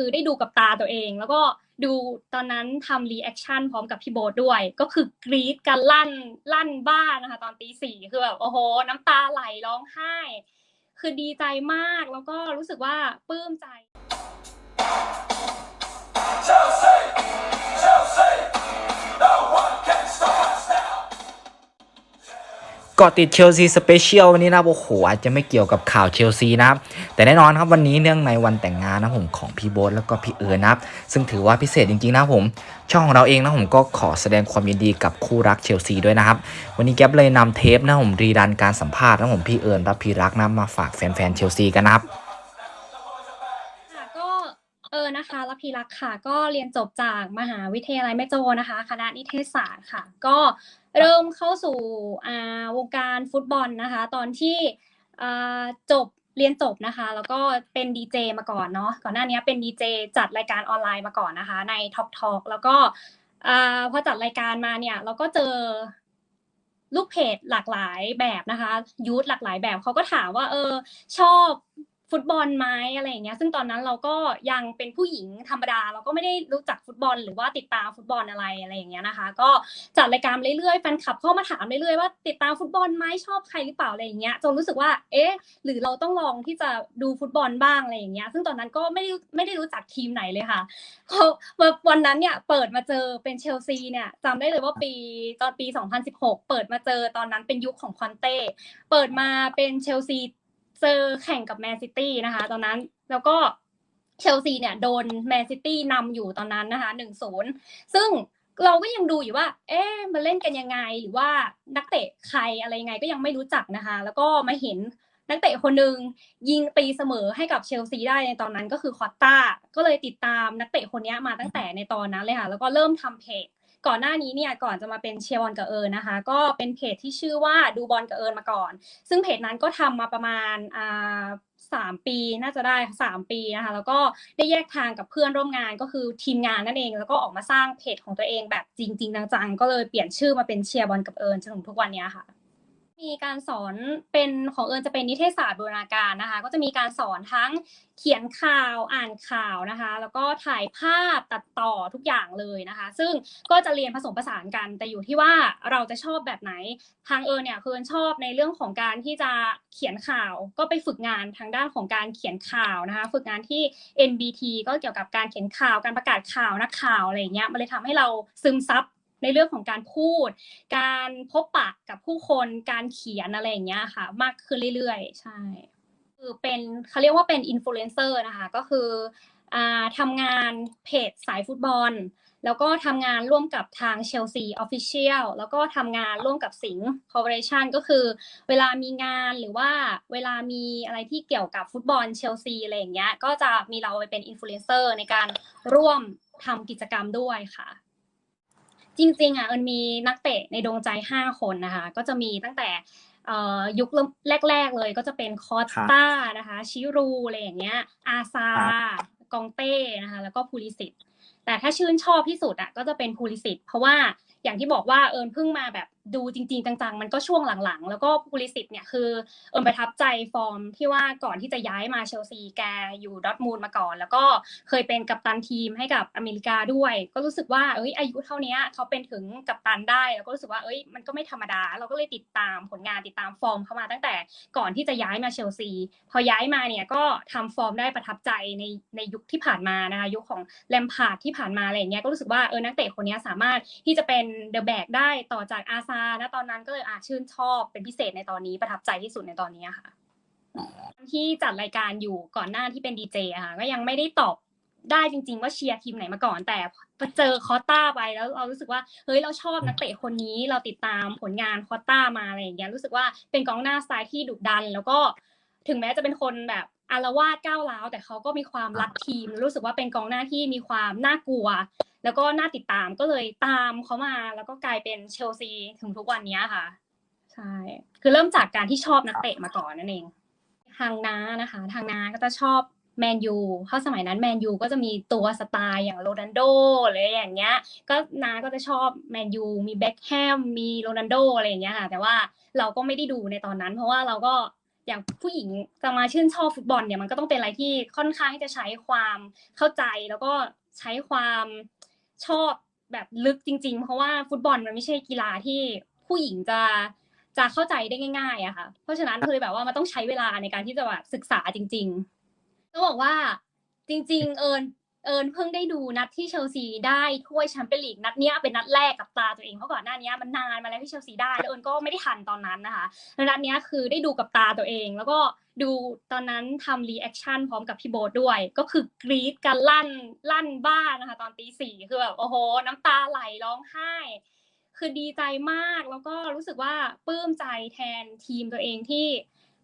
คือได้ดูกับตาตัวเอง แล้วก็ดูตอนนั้นทำรีแอคชั่นพร้อมกับพี่โบ๊ทด้วย ก็คือกรี๊ดกันลั่นลั่นบ้านนะคะ ตอนตีสี่คือแบบโอ้โห น้ำตาไหลร้องไห้ คือดีใจมากแล้วก็รู้สึกว่าปลื้มใจ กาะติดเชลซีสเปเชียลวันนี้นะโอ้โหอาจจะไม่เกี่ยวกับข่าวเชลซีนะครับแต่แน่นอนครับวันนี้เนื่องในวันแต่งงานนะผมของพี่โบ๊ทแล้วก็พี่เอิญนะครับซึ่งถือว่าพิเศษจริงๆนะผม ช่องของเราเองนะผมก็ขอแสดงความยินดีกับคู่รักเชลซีด้วยนะครับ วันนี้แก๊ปเลยนำเทปนะผมรีดันการสัมภาษณ์นะผมพี่เอิญและพี่รักนะมาฝากแฟนๆเชลซีกันนะครับ เออนะคะรพีรักค่ะ ก็เรียนจบจากมหาวิทยาลัยแม่โจนะคะ คณะนิเทศศาสตร์ค่ะ ก็เริ่มเข้าสู่วงการฟุตบอลนะคะ ตอนที่จบเรียนจบนะคะ แล้วก็เป็นดีเจมาก่อนเนาะก่อนหน้านี้เป็นดีเจจัดรายการออนไลน์มาก่อนนะคะ ใน Top Talk แล้วก็พอจัดรายการมาเนี่ย เราก็เจอลูกเพจหลากหลายแบบนะคะ ยูทหลากหลายแบบเขาก็ถามว่า เออ ชอบ ฟุตบอลไหมอะไรอย่างเงี้ย ซึ่งตอนนั้นเราก็ยังเป็นผู้หญิงธรรมดา เราก็ไม่ได้รู้จักฟุตบอล หรือว่าติดตามฟุตบอลอะไรอะไรอย่างเงี้ยนะคะ ก็จัดรายการเรื่อยๆแฟนคลับเข้ามาถามเรื่อยๆว่าติดตามฟุตบอลไหมชอบใครหรือเปล่าอะไรอย่างเงี้ยจนรู้สึกว่า เอ๊ะ หรือเราต้องลองที่จะดูฟุตบอลบ้างอะไรอย่างเงี้ย ซึ่งตอนนั้นก็ไม่ได้ไม่ได้รู้จักทีมไหนเลยค่ะเขาวันนั้นเนี่ยเปิดมาเจอเป็นเชลซีเนี่ยจำได้เลยว่าปีตอนปี 2016 เปิดมาเจอตอนนั้นเป็นยุคของคอนเต้เปิดมาเป็นเชลซี เจอแข่งกับแมนซิตี้นะคะ ตอนนั้นแล้วก็เชลซีเนี่ยโดนแมนซิตี้นำอยู่ตอนนั้นนะคะหนึ่งศูนย์ซึ่งเราก็ยังดูอยู่ว่า เอ๊ะมันเล่นกันยังไงหรือว่านักเตะใครอะไรยังไงก็ยังไม่รู้จักนะคะ แล้วก็มาเห็นนักเตะคนหนึ่งยิงตีเสมอให้กับเชลซีได้ในตอนนั้นก็คือคอตตาก็เลยติดตามนักเตะคนนี้มาตั้งแต่ในตอนนั้นเลยค่ะ แล้วก็เริ่มทำเพจ ก่อนหน้านี้เนี่ยก่อนจะมาเป็นเชียร์บอลกับเอิญนะคะ ก็เป็นเพจที่ชื่อว่าดูบอลกับเอิญมาก่อน ซึ่งเพจนั้นก็ทำมาประมาณอ่าสามปีน่าจะได้สามปีนะคะแล้วก็ได้แยกทางกับเพื่อนร่วมงานก็คือทีมงานนั่นเอง แล้วก็ออกมาสร้างเพจของตัวเองแบบจริง ๆ จังๆ ก็เลยเปลี่ยนชื่อมาเป็นเชียร์บอลกับเอิญจนถึงทุกวันนี้ค่ะ มีการสอนเป็นของเอิญจะเป็นนิเทศศาสตร์บูรณาการนะคะ ก็จะมีการสอนทั้งเขียนข่าวอ่านข่าวนะคะ แล้วก็ถ่ายภาพตัดต่อทุกอย่างเลยนะคะ ซึ่งก็จะเรียนผสมผสานกัน แต่อยู่ที่ว่าเราจะชอบแบบไหนทางเอิญเนี่ยคือเอิญชอบในเรื่องของการที่จะเขียนข่าว ก็ไปฝึกงานทางด้านของการเขียนข่าวนะคะ ฝึกงานที่ NBT ก็เกี่ยวกับการเขียนข่าวการประกาศข่าวนักข่าวอะไรเงี้ยมันเลยทำให้เราซึมซับ ในเรื่องของการพูด การพบปะกับผู้คน การเขียนอะไรอย่างเงี้ยค่ะ มากขึ้นเรื่อยๆ ใช่ คือเป็นเขาเรียกว่าเป็นอินฟลูเอนเซอร์นะคะ ก็คืออทำงานเพจสายฟุตบอล แล้วก็ทำงานร่วมกับทางเชลซีออฟฟิเชียลแล้วก็ทำงานร่วมกับสิงห์คอร์ปอเรชันก็คือ เวลามีงานหรือว่าเวลามีอะไรที่เกี่ยวกับฟุตบอลเชลซีอะไรอย่างเงี้ย ก็จะมีเราไปเป็นอินฟลูเอนเซอร์ในการร่วมทำกิจกรรมด้วยค่ะ จริงๆอะเอิญมีนักเตะในดวงใจ 5 คนนะคะ ก็จะมีตั้งแต่เอ่อยุคแรก ๆ เลยก็จะเป็นคอสตานะคะ ชิรูอะไรอย่างเงี้ย อาซากองเต้นะคะ แล้วก็พูลิสิต แต่ถ้าชื่นชอบที่สุดอะก็จะเป็นพูลิสิตเพราะว่าอย่างที่บอกว่าเอิญเพิ่งมาแบบดูจริง ๆ จังๆ มันก็ช่วงหลังๆ แล้วก็พูลิสิตเนี่ยคือเอิญประทับใจฟอร์มที่ว่าก่อนที่จะย้ายมาเชลซีแกอยู่ดอทมูลมาก่อน แล้วก็เคยเป็นกัปตันทีมให้กับอเมริกาด้วย ก็รู้สึกว่าเอ้ยอายุเท่านี้เขาเป็นถึงกัปตันได้ แล้วก็รู้สึกว่าเอ้ยมันก็ไม่ธรรมดา เราก็เลยติดตามผลงานติดตามฟอร์มเข้ามาตั้งแต่ก่อนที่จะย้ายมาเชลซี พอย้ายมาเนี่ยก็ทำฟอร์มได้ประทับใจในในยุคที่ผ่านมานะคะยุคของแลมพาร์ดที่ผ่านมาอะไรอย่างเงี้ยก็รู้สึกว่าเออนักเตะคนนี้สามารถที่จะเป็นเดอะแบกได้ต่อจากอาซานะตอนนั้นก็เลยอาชื่นชอบเป็นพิเศษในตอนนี้ประทับใจที่สุดในตอนนี้ค่ะที่จัดรายการอยู่ก่อนหน้าที่เป็นดีเจค่ะก็ยังไม่ได้ตอบได้จริง ๆ ว่าเชียร์ทีมไหนมาก่อน แต่พอเจอคอต้าไปแล้วเรารู้สึกว่าเฮ้ยเราชอบนักเตะคนนี้เราติดตามผลงานคอตต้ามาอะไรอย่างเงี้ยรู้สึกว่าเป็นกองหน้าสไตล์ที่ดุดัน แล้วก็ถึงแม้จะเป็นคนแบบ อารวาสก้าวร้าวแต่เขาก็มีความรักทีม รู้สึกว่าเป็นกองหน้าที่มีความน่ากลัว แล้วก็น่าติดตามก็เลยตามเขามาแล้วก็กลายเป็นเชลซีถึงทุกวันนี้ค่ะใช่คือเริ่มจากการที่ชอบนักเตะมาก่อนนั่นเอง ทางน้านะคะ ทางน้าก็จะชอบแมนยูเพราะสมัยนั้นแมนยูก็จะมีตัวสไตล์อย่างโรนัลโดอะไรอย่างเงี้ย ก็น้าก็จะชอบแมนยูมีเบ็คแฮมมีโรนัลโดอะไรอย่างเงี้ยค่ะ แต่ว่าเราก็ไม่ได้ดูในตอนนั้น เพราะว่าเราก็ อย่างผู้หญิงจะมาชื่นชอบฟุตบอลเนี่ยมันก็ต้องเป็นอะไรที่ค่อนข้างที่จะใช้ความเข้าใจแล้วก็ใช้ความชอบแบบลึกจริง ๆ เพราะว่าฟุตบอลมันไม่ใช่กีฬาที่ผู้หญิงจะจะเข้าใจได้ง่าย ๆอะค่ะ เพราะฉะนั้นคือแบบว่ามันต้องใช้เวลาในการที่จะแบบศึกษาจริงๆต้องบอกว่าจริง ๆ เอิญ เอิญเพิ่งได้ดูนัดที่เชลซีได้ถ้วยแชมเปี้ยนลีกนัดเนี้ยเป็นนัดแรกกับตาตัวเองเพราะก่อนหน้านี้มันนานมาแล้วที่เชลซีได้แล้วเอิญก็ไม่ได้ทันตอนนั้นนะคะแล้วนัดเนี้ยคือได้ดูกับตาตัวเอง แล้วก็ดูตอนนั้นทำรีแอคชั่นพร้อมกับพี่โบ๊ทด้วย ก็คือกรี๊ดกันลั่นลั่นบ้านนะคะ ตอนตีสี่คือแบบโอ้โห น้ำตาไหลร้องไห้คือดีใจมากแล้วก็รู้สึกว่าปลื้มใจแทนทีมตัวเองที่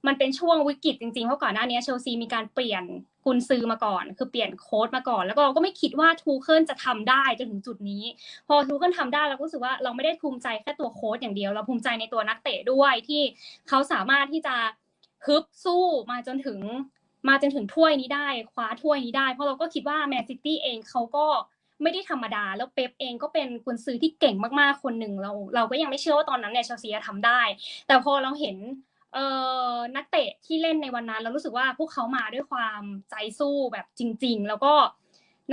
มันเป็นช่วงวิกฤตจริงๆ เพราะก่อนหน้านี้เชลซีมีการเปลี่ยน กุนซือมาก่อน คือเปลี่ยนโค้ดมาก่อน แล้วก็เราก็ไม่คิดว่าทูเคิลจะทำได้จนถึงจุดนี้ พอทูเคิลทำได้เราก็รู้สึกว่าเราไม่ได้ภูมิใจแค่ตัวโค้ดอย่างเดียว เราภูมิใจในตัวนักเตะด้วยที่เขาสามารถที่จะฮึบสู้มาจนถึงมาจนถึงถ้วยนี้ได้คว้าถ้วยนี้ได้ เพราะเราก็คิดว่าแมนซิตี้เองเขาก็ไม่ได้ธรรมดา แล้วเป๊ปเองก็เป็นกุนซือที่เก่งมากๆคนหนึ่งเรา เราก็ยังไม่เชื่อว่าตอนนั้นเนี่ยเชลซีจะทำได้ แต่พอเราเห็น เอ่อนักเตะที่เล่นในวันนั้น เรารู้สึกว่าพวกเขามาด้วยความใจสู้แบบจริง ๆ แล้วก็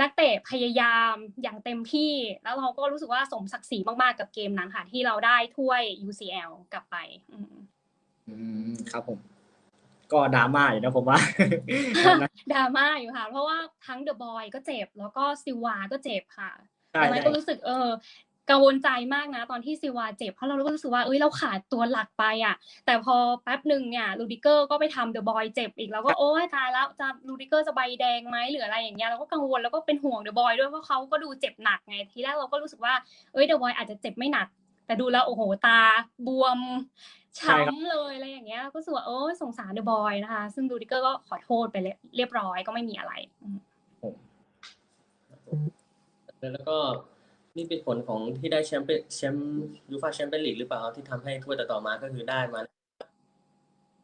นักเตะพยายามอย่างเต็มที่ แล้วเราก็รู้สึกว่าสมศักดิ์ศรีมากๆกับเกมนั้นค่ะ ที่เราได้ถ้วย UCL กลับไป อืมอืมครับผม ก็ดราม่าอยู่นะผมว่า ดราม่าอยู่ค่ะ เพราะว่าทั้งเดอะบอยก็เจ็บ แล้วก็ซิลวาก็เจ็บค่ะใช่ตอนนั้นใช่ก็รู้สึกเออ กังวลใจมากนะตอนที่ซิวาเจ็บเพราะเราก็รู้สึกว่าเอ้ยเราขาดตัวหลักไปอะ แต่พอแป๊บหนึ่งเนี่ยลูดิเกอร์ก็ไปทำเดอะบอยเจ็บอีกแล้วก็โอ้ยตายแล้วจะลูดิเกอร์จะใบแดงไหมหรืออะไรอย่างเงี้ยเราก็กังวลแล้วก็เป็นห่วงเดอะบอยด้วยเพราะเขาก็ดูเจ็บหนักไงทีแรกเราก็รู้สึกว่าเอ้ยเดอะบอยอาจจะเจ็บไม่หนัก แต่ดูแล้วโอ้โหตาบวมช้ำเลยอะไรอย่างเงี้ย ก็รู้สึกว่าโอ้ยสงสารเดอะบอยนะคะ ซึ่งลูดิเกอร์ก็ขอโทษไปเรียบร้อยก็ไม่มีอะไรอืมแล้วก็ นี่เป็นผลของที่ได้แชมป์เป็นแชมป์ยูฟ่าแชมเปี้ยนลีกหรือเปล่าที่ทำให้ถ้วยต่อๆมาก็คือได้มา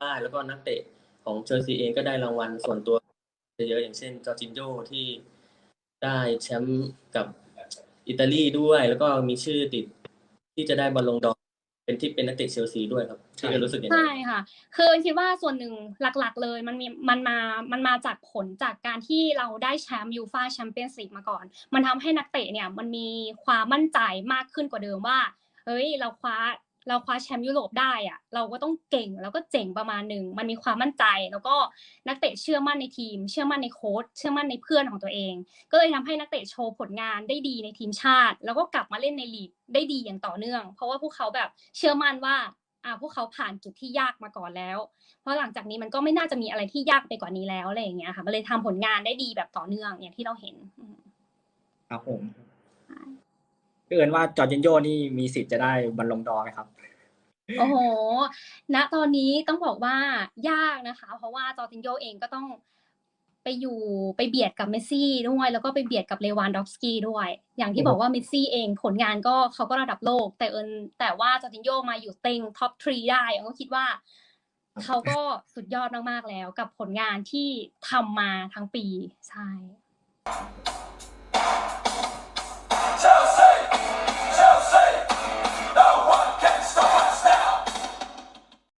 ได้แล้วก็นักเตะของเชลซีเองก็ได้รางวัลส่วนตัวเยอะอย่างเช่นจอร์จินโญที่ได้แชมป์กับอิตาลีด้วย แล้วก็มีชื่อติดที่จะได้บอลลงดอร์ เป็นที่เป็นนักเตะเชลซีด้วยครับที่จะรู้สึกยังไงใช่ค่ะ คือคิดว่าส่วนหนึ่งหลักๆเลยมันมีมันมามันมาจากผลจากการที่เราได้แชมป์ยูฟาแชมเปี้ยนส์ลีกมาก่อน มันทำให้นักเตะเนี่ยมันมีความมั่นใจมากขึ้นกว่าเดิมว่าเฮ้ยเราคว้า เราคว้าแชมป์ยุโรปได้อะเราก็ต้องเก่งแล้วก็เจ๋งประมาณหนึ่งมันมีความมั่นใจ แล้วก็นักเตะเชื่อมั่นในทีม เชื่อมั่นในโค้ชเชื่อมั่นในเพื่อนของตัวเอง ก็เลยทำให้นักเตะโชว์ผลงานได้ดีในทีมชาติ แล้วก็กลับมาเล่นในลีกได้ดีอย่างต่อเนื่อง เพราะว่าพวกเขาแบบเชื่อมั่นว่าอ่าพวกเขาผ่านจุดที่ยากมาก่อนแล้ว เพราะหลังจากนี้มันก็ไม่น่าจะมีอะไรที่ยากไปกว่านี้แล้วอะไรอย่างเงี้ยค่ะมันเลยทำผลงานได้ดีแบบต่อเนื่องอย่างที่เราเห็นครับผม เอินว่าจอร์จินโยนี่มีสิทธิ์จะได้บอลลงดอไหมครับ โอ้โห ณ ตอนนี้ต้องบอกว่ายากนะคะ เพราะว่าจอร์จินโยเองก็ต้องไปอยู่ไปเบียดกับเมสซี่ด้วย แล้วก็ไปเบียดกับเลวานดอฟสกี้ด้วย อย่างที่บอกว่าเมสซี่เองผลงานก็เขาก็ระดับโลก แต่เอิญแต่ว่าจอร์จินโยมาอยู่เต็งท็อปทรีได้เอิญก็คิดว่าเขาก็สุดยอดมากๆแล้ว กับผลงานที่ทำมาทั้งปี ใช่